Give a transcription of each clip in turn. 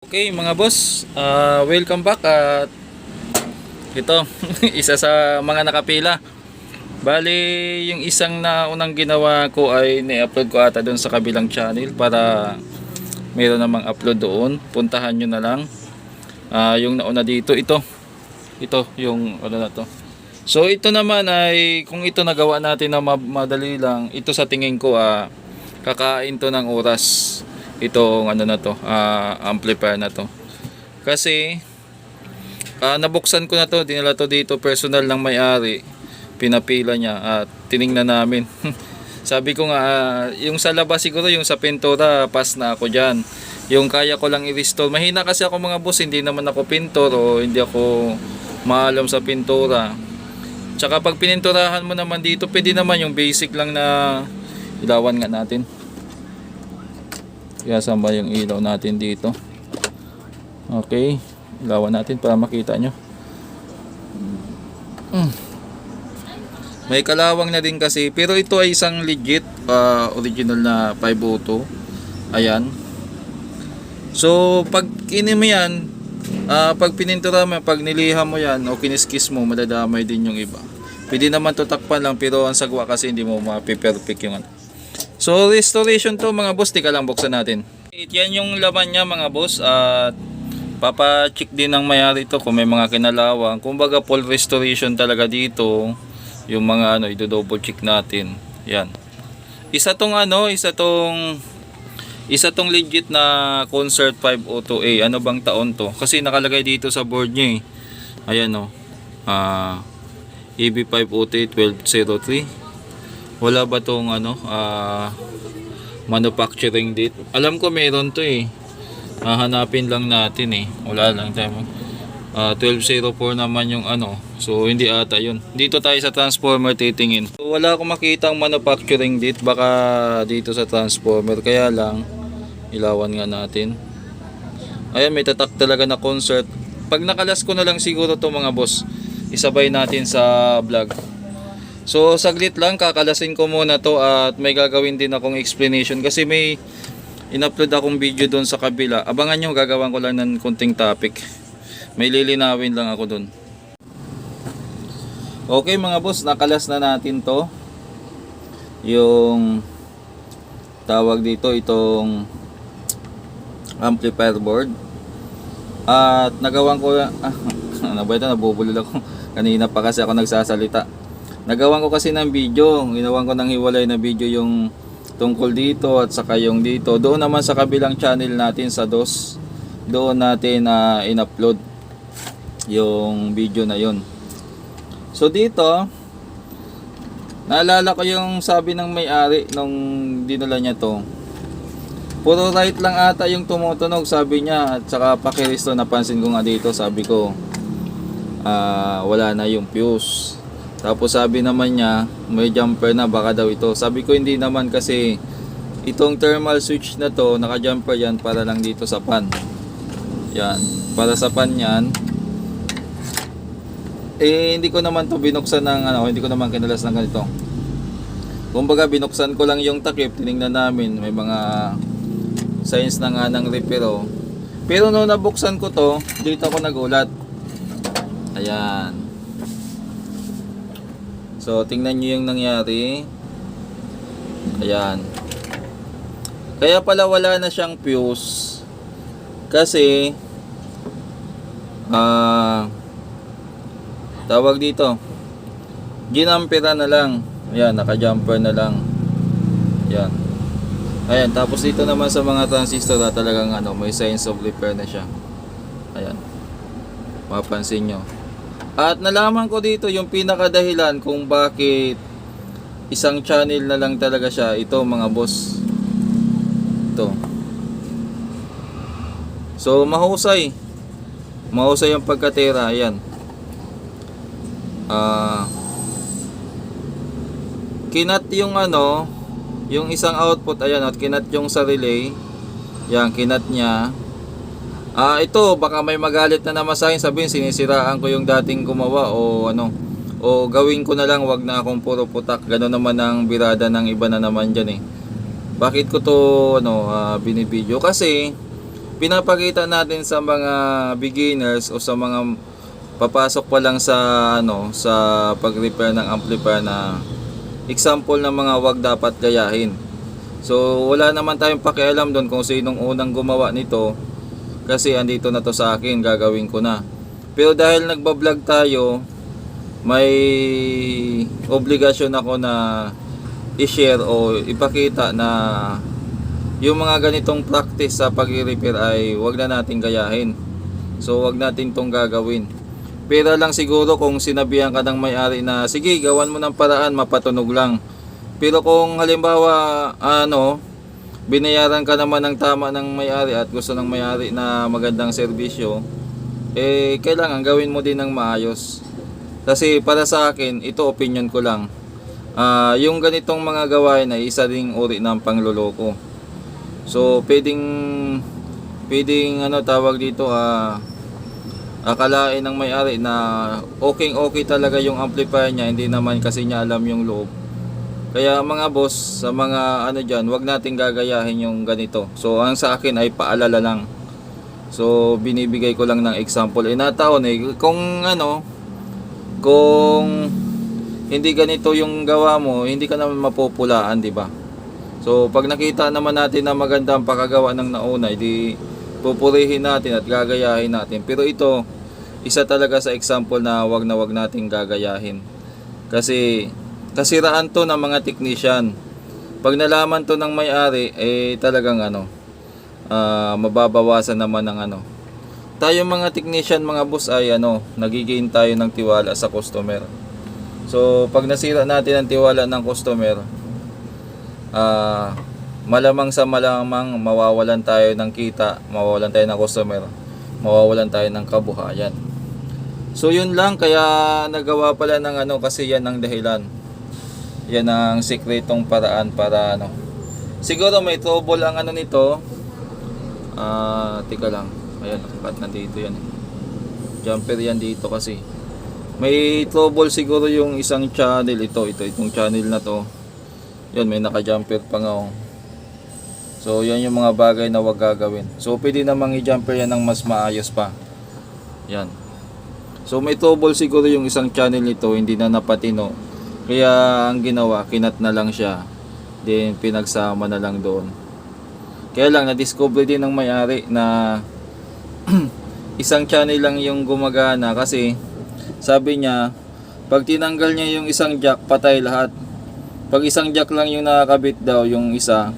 Okay mga boss, ah, welcome back at ito, isa sa mga nakapila. Bali, yung isang na unang ginawa ko ay ni-upload ko ata doon sa kabilang channel para meron namang upload doon. Puntahan nyo na lang. Ah, yung nauna dito, ito. Ito, yung ano na to. So ito naman ay kung ito nagawa natin na ma- madali lang, ito sa tingin ko ah kakain to ng oras itong ano na to, ah, amplifier na to. Kasi ah, nabuksan ko na to, dinala to dito personal ng may-ari. Pinapila niya at tiningnan namin. Sabi ko nga, ah, yung sa labas siguro, yung sa pintura, pass na ako dyan. Yung kaya ko lang i-restore. Mahina kasi ako mga boss, hindi naman ako pintor o hindi ako maalam sa pintura. Tsaka pag pininturahan mo naman dito, pwede naman yung basic lang na ilawan nga natin. Kaya saan ba yung ilaw natin dito? Okay. Ilawan natin para makita nyo. Mm. May kalawang na din kasi. Pero ito ay isang legit ah, original na 502. Ayan. So, pag kini mo yan, ah, pag pinintura mo, pag niliha mo yan o kiniskis mo, madadamay din yung iba. Pwede naman to takpan lang pero ang sagwa kasi hindi mo mapiperfect yung ano. So restoration to mga boss, tika lang buksan natin. Yan yung laman niya mga boss at papa-check din ng mayari to kung may mga kinalawang. Kumbaga full restoration talaga dito. Yung mga ano, i-double check natin. Yan. Isa tong ano, isa tong isa tong legit na Concert 502A. Ano bang taon to? Kasi nakalagay dito sa board niya eh. Ayan oh. Ah EB503 1203 wala ba tong ano ah manufacturing date? Alam ko meron to eh. Hahanapin lang natin eh. Wala lang tayo Ah, 1204 naman yung ano. So hindi ata yun. Dito tayo sa transformer titingin. So, wala akong makita manufacturing date. Baka dito sa transformer. Kaya lang ilawan nga natin. Ayan may tatak talaga na concert. Pag nakalas ko na lang siguro to mga boss isabay natin sa vlog So saglit lang kakalasin ko muna to at may gagawin din akong explanation kasi may in-upload akong video doon sa kabila. Abangan nyo gagawan ko lang ng kunting topic. May lilinawin lang ako doon. Okay mga boss, nakalas na natin to. Yung tawag dito itong amplifier board. At nagawan ko ah, ano ba nabubulol ako. Kanina pa kasi ako nagsasalita. Nagawan ko kasi ng video, ginawan ko ng hiwalay na video yung tungkol dito at saka yung dito. Doon naman sa kabilang channel natin sa DOS, doon natin na in-upload yung video na yon. So dito, naalala ko yung sabi ng may-ari nung dinala niya to. Puro right lang ata yung tumutunog sabi niya at saka pakiristo napansin ko nga dito sabi ko ah, wala na yung fuse. Tapos sabi naman niya, may jumper na baka daw ito. Sabi ko hindi naman kasi itong thermal switch na to, naka-jumper yan para lang dito sa pan. Yan, para sa pan yan. Eh hindi ko naman to binuksan ng ano, hindi ko naman kinalas ng ganito. Kumbaga binuksan ko lang yung takip, tiningnan namin, may mga signs na nga ng repero. Pero nung nabuksan ko to, dito ako nagulat. Ayan. So, tingnan nyo yung nangyari. Ayan. Kaya pala wala na siyang fuse. Kasi, ah, tawag dito, ginampera na lang. Ayan, naka-jumper na lang. Ayan. Ayan, tapos dito naman sa mga transistor na talagang ano, may signs of repair na siya. Ayan. Mapansin nyo. At nalaman ko dito yung pinakadahilan kung bakit isang channel na lang talaga siya. Ito mga boss. Ito. So mahusay. Mahusay yung pagkatera. Ayan. Ah kinat yung ano, yung isang output, ayan, at kinat yung sa relay. Yan, kinat niya. Ah, ito baka may magalit na naman sa akin sabihin sinisiraan ko yung dating gumawa o ano o gawin ko na lang wag na akong puro putak. Gano'n naman ang birada ng iba na naman diyan eh. Bakit ko to ano ah, binibidyo kasi pinapakita natin sa mga beginners o sa mga papasok pa lang sa ano sa pag-repair ng amplifier na example ng mga wag dapat gayahin. So wala naman tayong pakialam doon kung sinong unang gumawa nito kasi andito na to sa akin, gagawin ko na. Pero dahil nagba-vlog tayo, may obligasyon ako na i-share o ipakita na yung mga ganitong practice sa pag-repair ay wag na natin gayahin. So wag natin tong gagawin. Pero lang siguro kung sinabihan ka ng may-ari na sige gawan mo ng paraan mapatunog lang. Pero kung halimbawa ano binayaran ka naman ng tama ng may-ari at gusto ng may-ari na magandang serbisyo eh kailangan gawin mo din ng maayos. Kasi para sa akin, ito opinion ko lang. Ah, yung ganitong mga gawain ay isa ding uri ng pangloloko. So, pwedeng pwedeng ano tawag dito ah akalain ng may-ari na okay okay talaga yung amplifier niya, hindi naman kasi niya alam yung loob. Kaya mga boss, sa mga ano diyan, wag nating gagayahin yung ganito. So, ang sa akin ay paalala lang. So, binibigay ko lang ng example. Eh, nataon eh, kung ano, kung hindi ganito yung gawa mo, hindi ka naman mapupulaan, di ba? So, pag nakita naman natin na maganda ang pakagawa ng nauna, di pupurihin natin at gagayahin natin. Pero ito, isa talaga sa example na wag na wag nating gagayahin. Kasi, kasiraan to ng mga technician. Pag nalaman to ng may-ari, eh talagang ano, ah, mababawasan naman ng ano. Tayo mga technician, mga boss ay ano, nagigain tayo ng tiwala sa customer. So, pag nasira natin ang tiwala ng customer, ah malamang sa malamang mawawalan tayo ng kita, mawawalan tayo ng customer, mawawalan tayo ng kabuhayan. So yun lang kaya nagawa pala ng ano kasi yan ang dahilan. Yan ang sikretong paraan para ano. Siguro may trouble ang ano nito. Ah, tika lang. Ayan, ba't nandito yan? Jumper yan dito kasi. May trouble siguro yung isang channel ito, ito itong channel na to. Yan, may naka-jumper pa nga oh. So, yan yung mga bagay na wag gagawin. So, pwede namang i-jumper yan ng mas maayos pa. Yan. So, may trouble siguro yung isang channel nito, hindi na napatino. Kaya, ang ginawa, kinat na lang siya. Then, pinagsama na lang doon. Kaya lang, na-discover din ng may-ari na isang channel lang yung gumagana kasi sabi niya, pag tinanggal niya yung isang jack, patay lahat. Pag isang jack lang yung nakakabit daw, yung isa,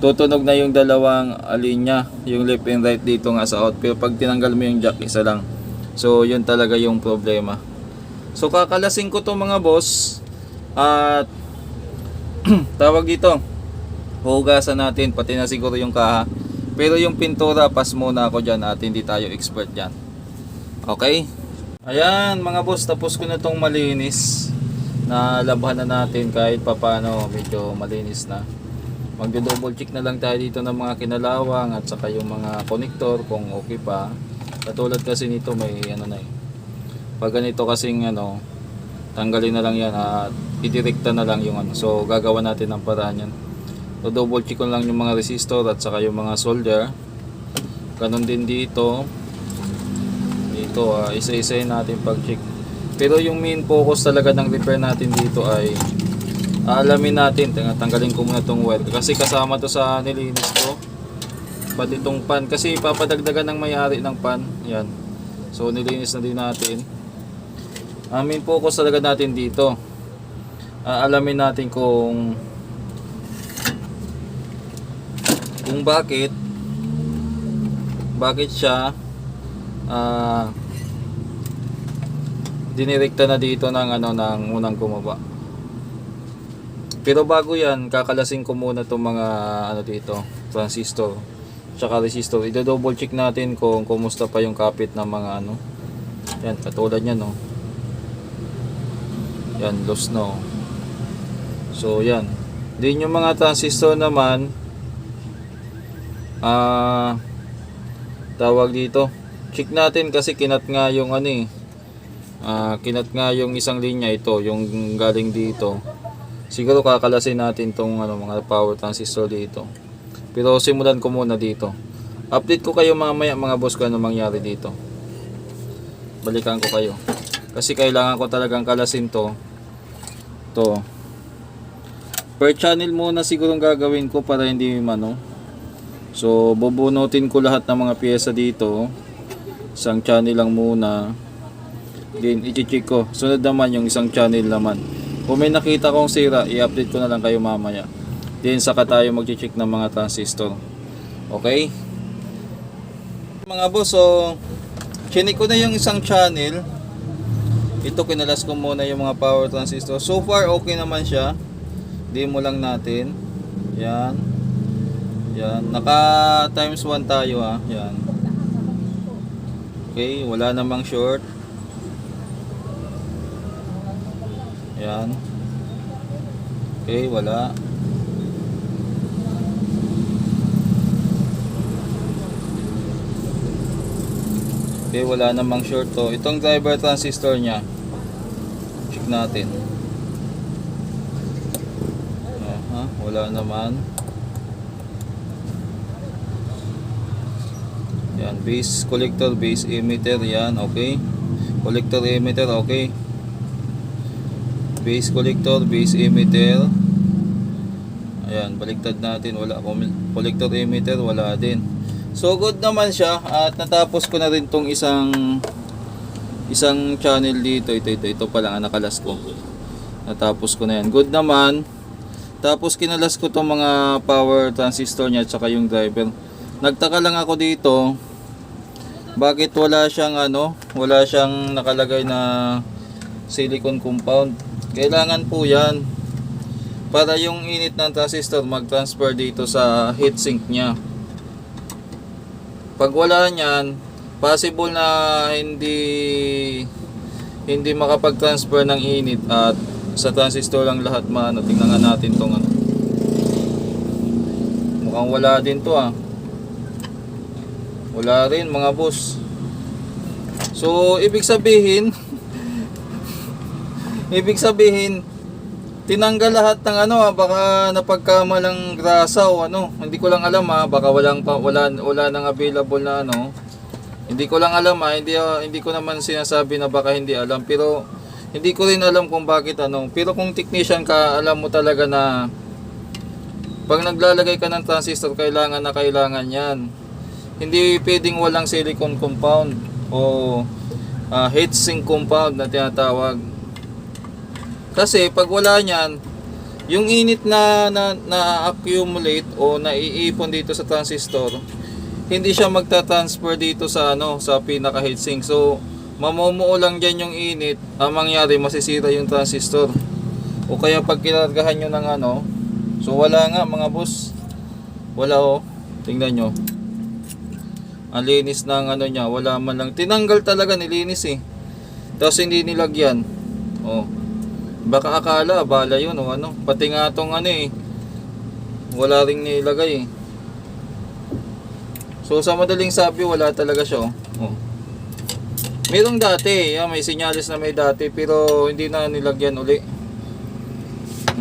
tutunog na yung dalawang alinya, yung left and right dito nga sa out. Pero pag tinanggal mo yung jack, isa lang. So, yun talaga yung problema. So, kakalasin ko to mga boss. At, tawag dito, hugasan natin, pati na siguro yung kaha. Pero yung pintura, pas muna ako dyan at hindi tayo expert dyan. Okay? Ayan mga boss, tapos ko na tong malinis. Na labhan na natin kahit papano medyo malinis na. Magdo-double check na lang tayo dito ng mga kinalawang at saka yung mga connector kung okay pa. Katulad kasi nito may ano na eh. Pag ganito kasing ano, tanggalin na lang yan at idirekta na lang yung ano. So gagawa natin ng paraan yan. So double check ko lang yung mga resistor at saka yung mga solder. Ganon din dito. Dito ah, isa-isayin natin pag-check. Pero yung main focus talaga ng repair natin dito ay aalamin natin. Tanggalin ko muna tong wire kasi kasama to sa nilinis ko. Pati itong pan kasi papadagdagan ng may-ari ng pan. Yan. So nilinis na din natin. Ang main focus talaga natin dito. Aalamin natin kung kung bakit bakit siya ah dinirekta na dito ng ano ng unang kumaba. Pero bago 'yan, kakalasin ko muna tong mga ano dito, transistor, tsaka resistor. I-double check natin kung kumusta pa yung kapit ng mga ano. Yan, katulad niyan, no. Yan, loose no. So, yan. Din yung mga transistor naman, ah, tawag dito. Check natin kasi kinat nga yung ano eh. Ah, kinat nga yung isang linya ito, yung galing dito. Siguro kakalasin natin tong ano, mga power transistor dito. Pero simulan ko muna dito. Update ko kayo mamaya mga boss kung ano mangyari dito. Balikan ko kayo. Kasi kailangan ko talagang kalasin to. To. Per channel muna siguro ang gagawin ko para hindi mano. So, bubunutin ko lahat ng mga pyesa dito. Isang channel lang muna. Then, i-check ko. Sunod naman yung isang channel naman. Kung may nakita kong sira, i-update ko na lang kayo mamaya. Then, saka tayo mag-check ng mga transistor. Okay? Mga boss, so, chinik ko na yung isang channel. Ito, kinalas ko muna yung mga power transistor. So far, okay naman siya. Demo lang natin. Yan. Yan. Naka times 1 tayo ah. Yan. Okay, wala namang short. Yan. Okay, wala. Okay, wala namang short to. Itong driver transistor niya. Check natin. Aha, wala naman. Yan, base collector, base emitter, yan, okay. Collector emitter, okay. Base collector, base emitter. Ayan, baliktad natin, wala. Collector emitter, wala din. So good naman siya at natapos ko na rin tong isang isang channel dito. Ito, ito, ito pa lang ang nakalas ko. Natapos ko na yan. Good naman. Tapos kinalas ko tong mga power transistor niya at saka yung driver. Nagtaka lang ako dito. Bakit wala siyang ano, wala siyang nakalagay na silicone compound. Kailangan po 'yan para yung init ng transistor mag-transfer dito sa heatsink niya. Pag wala niyan, possible na hindi hindi makapag-transfer ng init at sa transistor lang lahat maano. Tingnan nga natin tong ano. Mukhang wala din to ah. Wala rin mga boss. So, ibig sabihin ibig sabihin tinanggal lahat ng ano ah, baka napagkamalang grasa o ano. Hindi ko lang alam ah, baka walang pa, wala wala nang available na ano. Hindi ko lang alam ah, hindi ah, hindi ko naman sinasabi na baka hindi alam pero hindi ko rin alam kung bakit ano. Pero kung technician ka, alam mo talaga na pag naglalagay ka ng transistor, kailangan na kailangan 'yan. Hindi pwedeng walang silicone compound o ah, heatsink compound na tinatawag. Kasi pag wala niyan, yung init na na, na-accumulate o naiipon dito sa transistor, hindi siya magta-transfer dito sa ano, sa pinaka heatsink. So, mamumuo lang diyan yung init, ang mangyari masisira yung transistor. O kaya pag kinargahan nyo ng ano, so wala nga mga boss. Wala oh. Tingnan nyo. Ang linis ng ano niya, wala man lang. Tinanggal talaga, nilinis eh. Tapos hindi nilagyan. Oh. Baka akala, bala yun o ano. Pati nga tong ano eh. Wala ring nilagay eh. So sa madaling sabi, wala talaga siya oh. Merong dati, yeah, may sinyalis na may dati pero hindi na nilagyan uli.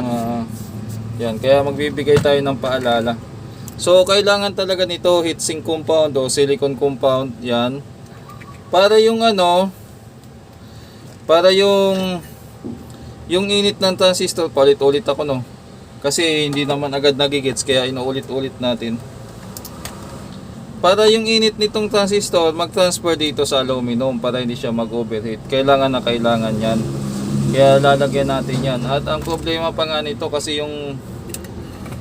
Ah, yan, kaya magbibigay tayo ng paalala. So kailangan talaga nito heatsink compound o silicone compound, yan. Para yung ano, para yung yung init ng transistor, paulit-ulit ako no. Kasi hindi naman agad nagigets kaya inuulit-ulit natin. Para yung init nitong transistor mag-transfer dito sa aluminum para hindi siya mag-overheat. Kailangan na kailangan yan. Kaya lalagyan natin yan. At ang problema pa nga nito kasi yung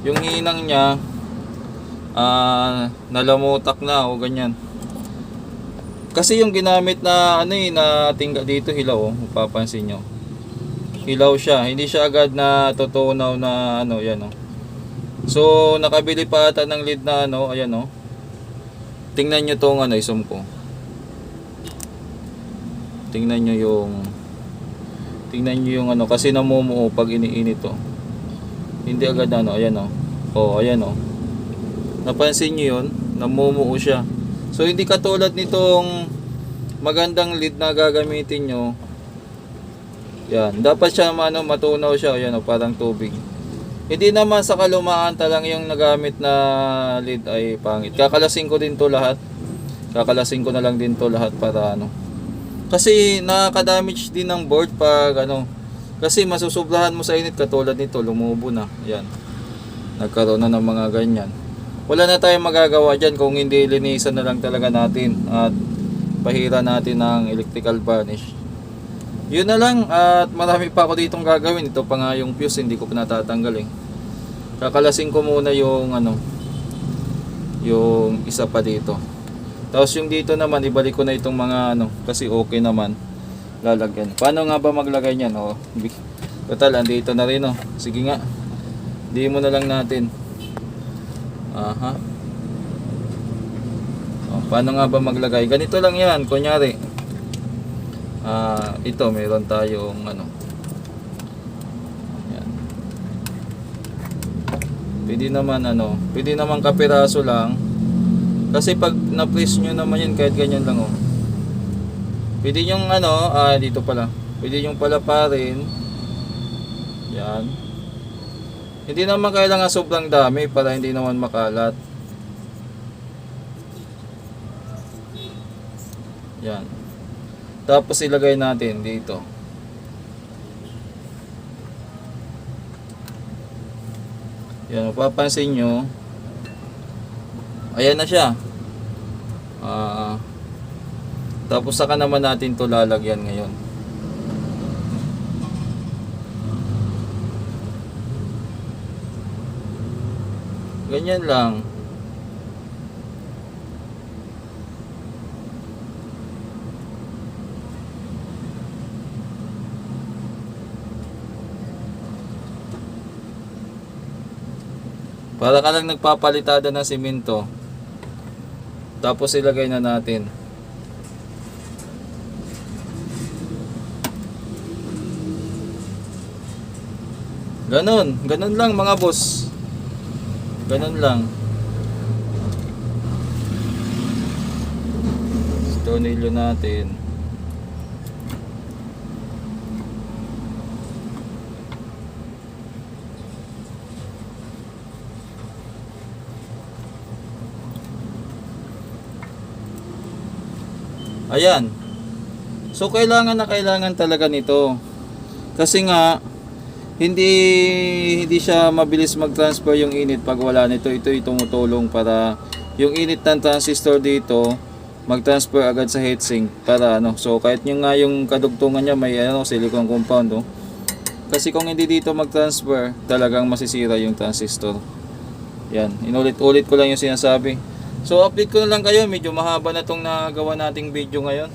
yung hinang niya ah nalamutak na o ganyan. Kasi yung ginamit na ano eh na tingga dito hilaw oh, mapapansin nyo. Hilaw siya, hindi siya agad na tutunaw na ano yan oh. So nakabili pa ata ng lead na ano, ayan oh. Tingnan nyo tong ano, isum ko. Tingnan nyo yung Tingnan nyo yung ano, kasi namumuo pag iniinit to. Hindi agad ano, ayan oh. Oh, ayan oh. Napansin nyo yun? Namumuo siya. So hindi katulad nitong magandang lead na gagamitin nyo. Yan, dapat siya ano, matunaw siya, ayan oh, parang tubig. Hindi naman sa kalumaan talang yung nagamit na lead ay pangit. Kakalasin ko din to lahat. Kakalasin ko na lang din to lahat para ano. Kasi nakaka-damage din ng board pag ano. Kasi masusubrahan mo sa init katulad nito, lumubo na. Yan. Nagkaroon na ng mga ganyan. Wala na tayong magagawa dyan kung hindi linisan na lang talaga natin at pahira natin ng electrical varnish. Yun na lang at marami pa ako ditong gagawin. Ito pa nga yung fuse, hindi ko pa natatanggal eh. Kakalasin ko muna yung ano, yung isa pa dito. Tapos yung dito naman, ibalik ko na itong mga ano, kasi okay naman. Lalagyan. Paano nga ba maglagay niyan? Oh, total, andito na rin oh. Sige nga. Di mo na lang natin. Aha. Oh, paano nga ba maglagay? Ganito lang yan, kunyari. Ah, ito meron tayong ano. Yan. Pwede naman ano, pwede naman kapiraso lang. Kasi pag na-press nyo naman yan kahit ganyan lang oh. Pwede yung ano, ah dito pala. Pwede yung pala pa rin. Yan. Hindi naman kailangan sobrang dami para hindi naman makalat. Yan. Tapos ilagay natin dito. Yan, mapapansin nyo. Ayan na siya. Ah, tapos saka naman natin to lalagyan ngayon. Ganyan lang. Para ka lang nagpapalitada ng simento. Tapos ilagay na natin. Ganon, ganon lang mga boss. Ganon lang. Tornilyo natin. Ayan. So kailangan na kailangan talaga nito. Kasi nga hindi hindi siya mabilis mag-transfer yung init pag wala nito. Ito ay tumutulong para yung init ng transistor dito mag-transfer agad sa heatsink para ano. So kahit yung nga yung kadugtungan niya may ano silicone compound oh. Kasi kung hindi dito mag-transfer, talagang masisira yung transistor. Yan, inulit-ulit ko lang yung sinasabi. So update ko na lang kayo, medyo mahaba na tong nagawa nating video ngayon.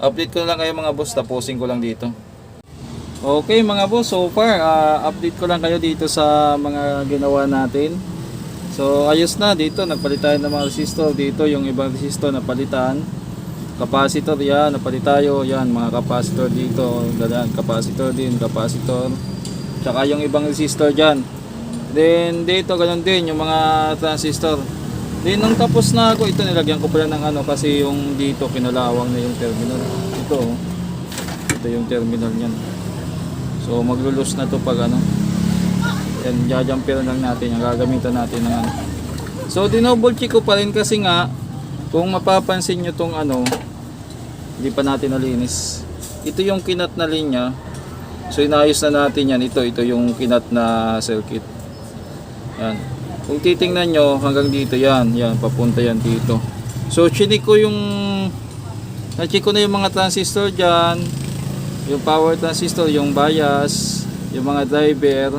Update ko na lang kayo mga boss, tapusin ko lang dito. Okay mga boss, so far ah, update ko lang kayo dito sa mga ginawa natin. So ayos na dito, nagpalit tayo ng mga resistor dito, yung ibang resistor napalitan. Capacitor yan, napalit tayo, yan mga capacitor dito, ganyan, capacitor din, capacitor. Tsaka yung ibang resistor dyan. Then dito ganun din yung mga transistor. Then nung tapos na ako, ito nilagyan ko pala ng ano kasi yung dito kinalawang na yung terminal. Ito oh. Ito yung terminal niyan. So maglulus na to pag ano. Yan, jajumper lang natin, yung gagamitan natin ng ano. So dinoble check ko pa rin kasi nga kung mapapansin nyo tong ano, hindi pa natin nalinis. Ito yung kinat na linya. So inayos na natin yan. Ito, ito yung kinat na circuit. Yan. Kung titingnan nyo, hanggang dito yan. Yan, papunta yan dito. So, chinik ko yung... Na-check ko na yung mga transistor dyan. Yung power transistor, yung bias, yung mga driver.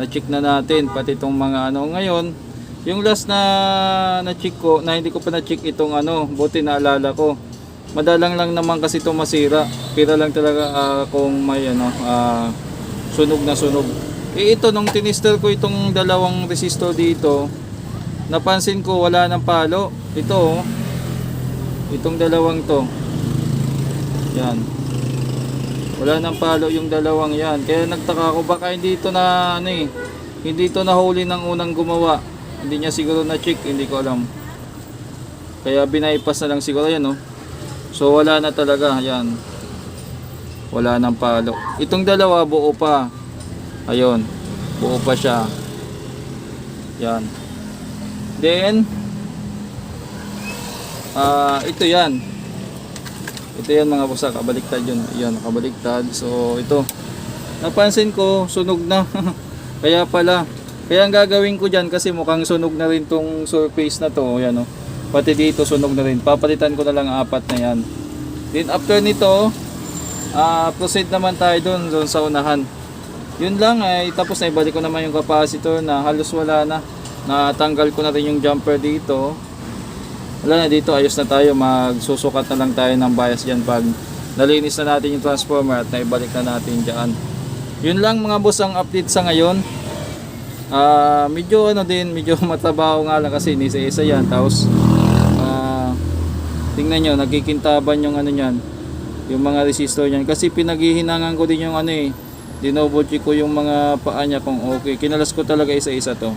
Na-check na natin, pati itong mga ano. Ngayon, yung last na na-check ko, na hindi ko pa na-check itong ano, buti naalala ko. Madalang lang naman kasi ito masira. Pira lang talaga ah, kung may ano, ah, sunog na sunog. Eh ito, nung tinister ko itong dalawang resistor dito, napansin ko wala ng palo. Ito, oh. itong dalawang to. Yan. Wala ng palo yung dalawang yan. Kaya nagtaka ako baka hindi ito na ano eh, hindi ito nahuli ng unang gumawa. Hindi niya siguro na check, hindi ko alam. Kaya binaypas na lang siguro yan, oh. So wala na talaga, yan. Wala nang palo. Itong dalawa buo pa. Ayun. Buo pa siya. Yan. Then, ah ito yan. Ito yan mga boss, ah, kabaliktad yun. Yan, kabaliktad. So, ito. Napansin ko, sunog na. Kaya pala. Kaya ang gagawin ko dyan, kasi mukhang sunog na rin tong surface na to. Yan o. Pati dito, sunog na rin. Papalitan ko na lang ang apat na yan. Then, after nito, ah proceed naman tayo doon, doon sa unahan. Yun lang ay tapos na ibalik ko naman yung capacitor na halos wala na. Natanggal ko na rin yung jumper dito. Wala na dito, ayos na tayo. Magsusukat na lang tayo ng bias dyan pag nalinis na natin yung transformer at naibalik na natin dyan. Yun lang mga boss ang update sa ngayon. Ah, medyo ano din, medyo matrabaho nga lang kasi inisa-isa yan. Tapos, ah, tingnan nyo, nagkikintaban yung ano yan, yung mga resistor niyan. Kasi pinaghihinangan ko din yung ano eh, dinoble check ko yung mga paa niya kung okay. Kinalas ko talaga isa-isa to.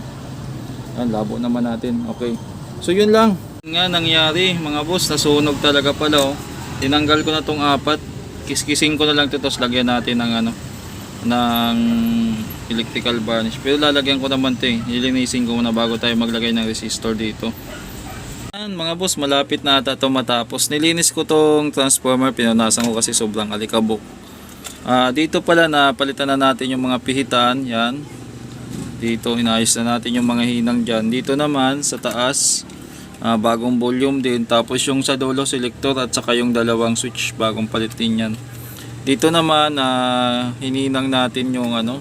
Yan, labo naman natin. Okay. So yun lang. Nga nangyari mga boss, nasunog talaga pala oh. Tinanggal ko na tong apat. Kiskising ko na lang ito tapos lagyan natin ng ano ng electrical varnish. Pero lalagyan ko naman 'to eh. Nilinisin ko muna bago tayo maglagay ng resistor dito. Yan, mga boss, malapit na ata ito matapos. Nilinis ko tong transformer, pinunasan ko kasi sobrang alikabok. Ah, dito pala na palitan na natin yung mga pihitan, yan. Dito inayos na natin yung mga hinang diyan. Dito naman sa taas, ah, bagong volume din. Tapos yung sa dulo selector at saka yung dalawang switch bagong palitin yan. Dito naman ah, hininang natin yung ano,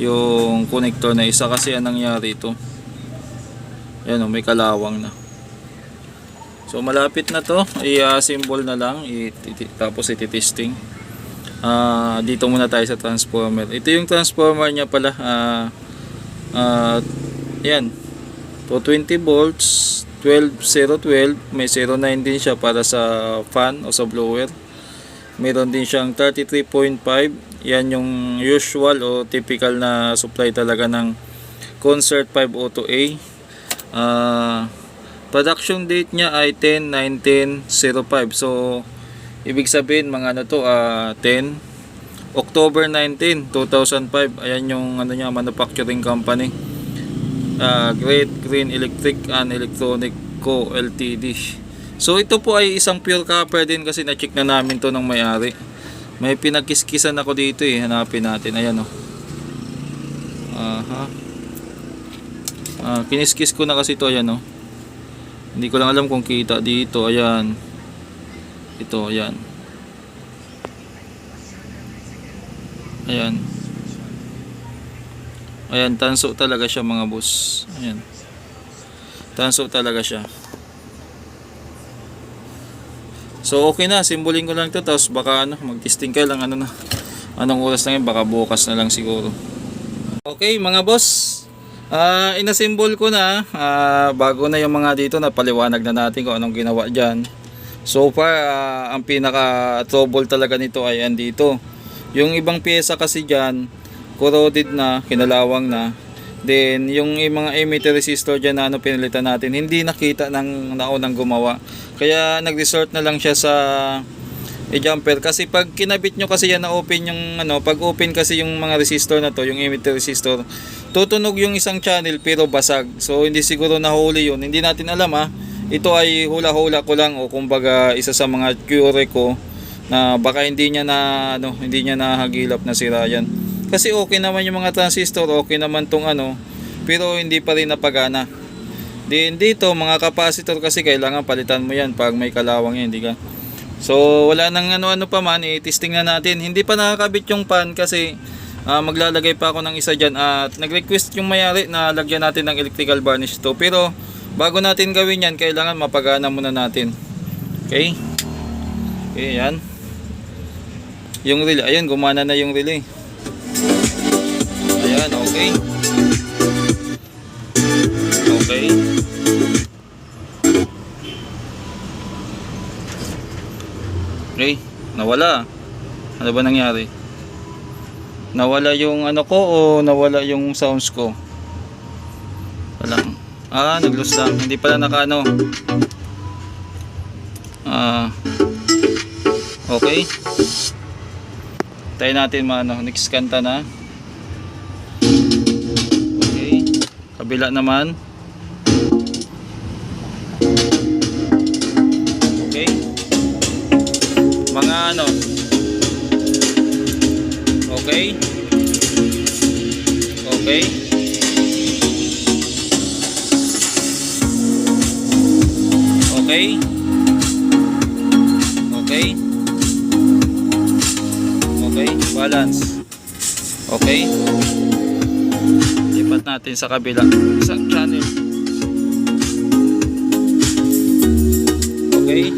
yung connector na isa kasi ang nangyari ito. Yan oh, may kalawang na. So malapit na to, i-assemble na lang, i- iti- tapos iti-testing. Ah, dito muna tayo sa transformer. Ito yung transformer niya pala. Ah, ah, yan. 220 volts, 12012, may 09 din siya para sa fan o sa blower. Meron din siyang 33.5. Yan yung usual o typical na supply talaga ng Concert 502A. Ah, production date niya ay 10-19-05. So, ibig sabihin mga ano to, ah, 10 October 19, 2005. Ayan yung ano niya, manufacturing company. Ah, Great Green Electric and Electronic Co. Ltd. So ito po ay isang pure copper din kasi na-check na namin to ng may-ari. May pinagkiskisan ako dito eh. Hanapin natin. Ayan o. Aha. Ah, kiniskis ko na kasi to ayan o. Hindi ko lang alam kung kita dito. Ayan. Ito, ayan. Ayan. Ayan, tanso talaga siya mga boss. Ayan. Tanso talaga siya. So okay na, simbolin ko lang to tapos baka ano, mag-testing ka lang ano na. Anong oras na yun, baka bukas na lang siguro. Okay mga boss, Ah, inasimbol ko na ah, bago na yung mga dito na paliwanag na natin kung anong ginawa diyan. So far, ah, ang pinaka trouble talaga nito ay andito. Yung ibang pyesa kasi diyan, corroded na, kinalawang na. Then, yung mga emitter resistor dyan na ano pinalitan natin, hindi nakita ng naunang gumawa. Kaya nag-resort na lang siya sa i-jumper kasi pag kinabit nyo kasi yan na open yung ano, pag open kasi yung mga resistor na to, yung emitter resistor, tutunog yung isang channel pero basag. So hindi siguro nahuli yun. Hindi natin alam ha. Ito ay hula-hula ko lang o kumbaga isa sa mga cure ko na baka hindi niya na ano, hindi niya nahagilap na sira yan. Kasi okay naman yung mga transistor, okay naman tong ano, pero hindi pa rin napagana. Din dito mga capacitor kasi kailangan palitan mo yan pag may kalawang yan, di ka? So wala nang ano-ano pa man, i-testing na natin. Hindi pa nakakabit yung pan kasi ah, maglalagay pa ako ng isa dyan at nag-request yung mayari na lagyan natin ng electrical varnish to. Pero bago natin gawin yan, kailangan mapagana muna natin. Okay? Okay, yan. Yung relay, ayun, gumana na yung relay. Ayan, okay. Okay. Okay, nawala. Ano ba nangyari? Nawala yung ano ko o nawala yung sounds ko? Wala. Ah, nag-lose lang. Hindi pala naka ano. Ah. okay. Tayo natin maano, next kanta na. Kabila naman. Okay. Mga ano. Okay. Okay. Okay. Okay. Okay, balance. Okay. Lipat natin sa kabila. Sa channel. Okay.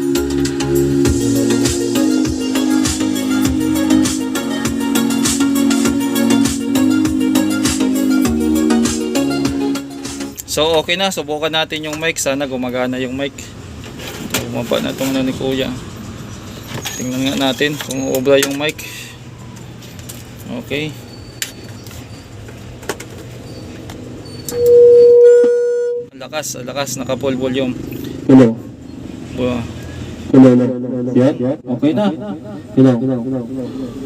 So okay na, subukan natin yung mic. Sana gumagana yung mic. Bumaba na itong ano ni kuya. Tingnan nga natin kung obra yung mic. Okay. Lakas, lakas, naka full volume. Hello. Wow. Hello. Hello. Yeah. Okay na. Hello.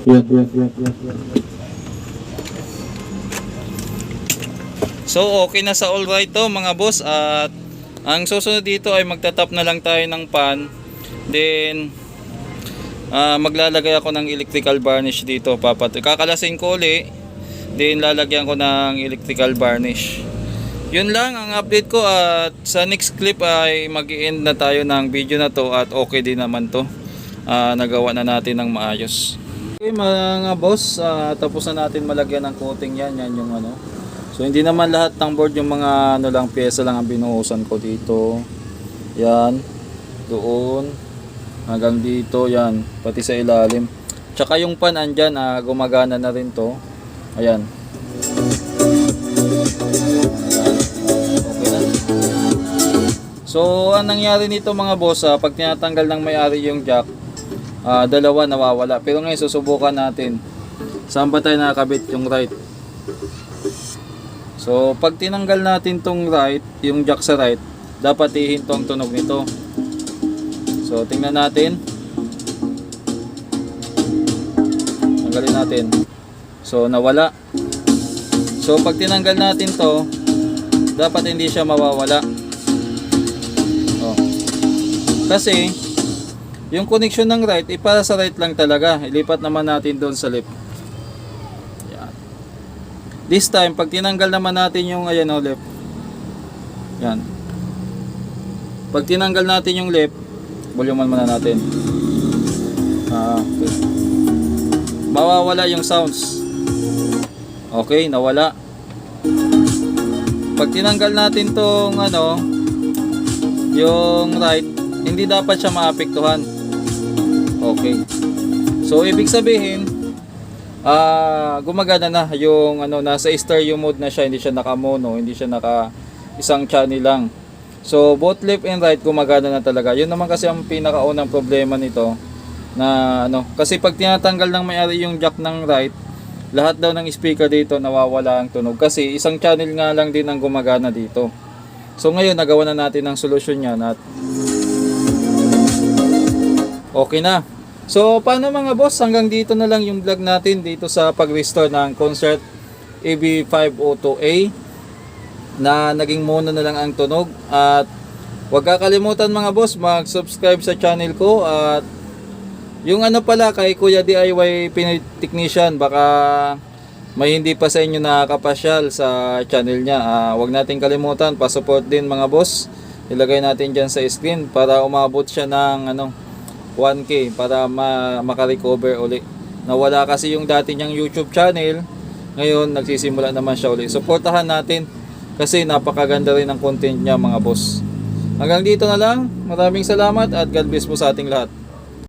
Yeah. Yeah. Yeah. Yeah. So okay na sa all right to mga boss at ang susunod dito ay magtatap na lang tayo ng pan. Then ah, maglalagay ako ng electrical varnish dito papat. Kakalasin ko uli. Then lalagyan ko ng electrical varnish. Yun lang ang update ko at sa next clip ay mag-end na tayo ng video na to at okay din naman to. Ah, nagawa na natin ng maayos. Okay mga boss, ah, tapos na natin malagyan ng coating yan. Yan yung ano. So hindi naman lahat ng board yung mga ano lang pyesa lang ang binuhusan ko dito. Yan. Doon. Hanggang dito yan. Pati sa ilalim. Tsaka yung pan andyan ah, gumagana na rin to. Ayan. So, ang nangyari nito mga boss, ah, pag tinatanggal ng may-ari yung jack, ah, dalawa nawawala. Pero ngayon susubukan natin. Saan ba tayo nakakabit yung right? So, pag tinanggal natin tong right, yung jack sa right, dapat ihinto ang tunog nito. So, tingnan natin. Tanggalin natin. So, nawala. So, pag tinanggal natin to, dapat hindi siya mawawala. Oh. Kasi, yung connection ng right, eh, para sa right lang talaga. Ilipat naman natin doon sa left. This time, pag tinanggal naman natin yung ayan o left. Yan. Pag tinanggal natin yung left, volume muna natin. Ah, okay. Mawawala yung sounds. Okay, nawala. Pag tinanggal natin tong ano, yung right, hindi dapat siya maapektuhan. Okay. So, ibig sabihin, ah gumagana na yung ano nasa stereo mode na siya hindi siya naka mono hindi siya naka isang channel lang. So both left and right gumagana na talaga. Yun naman kasi ang pinakaunang problema nito na ano kasi pag tinatanggal ng may-ari yung jack ng right lahat daw ng speaker dito nawawala ang tunog. Kasi isang channel nga lang din ang gumagana dito. So ngayon nagawa na natin ang solusyon niyan at okay na So, paano mga boss? Hanggang dito na lang yung vlog natin dito sa pag-restore ng Concert AB502A na naging mono na lang ang tunog. At huwag kakalimutan mga boss, mag-subscribe sa channel ko at yung ano pala kay Kuya DIY Pinoy Technician, baka may hindi pa sa inyo nakakapasyal sa channel niya. Ah, huwag natin kalimutan, pa-support din mga boss. Ilagay natin dyan sa screen para umabot siya ng ano, 1K para ma makarecover uli. Nawala kasi yung dati niyang YouTube channel. Ngayon, nagsisimula naman siya uli. Suportahan natin kasi napakaganda rin ang content niya mga boss. Hanggang dito na lang. Maraming salamat at God bless po sa ating lahat.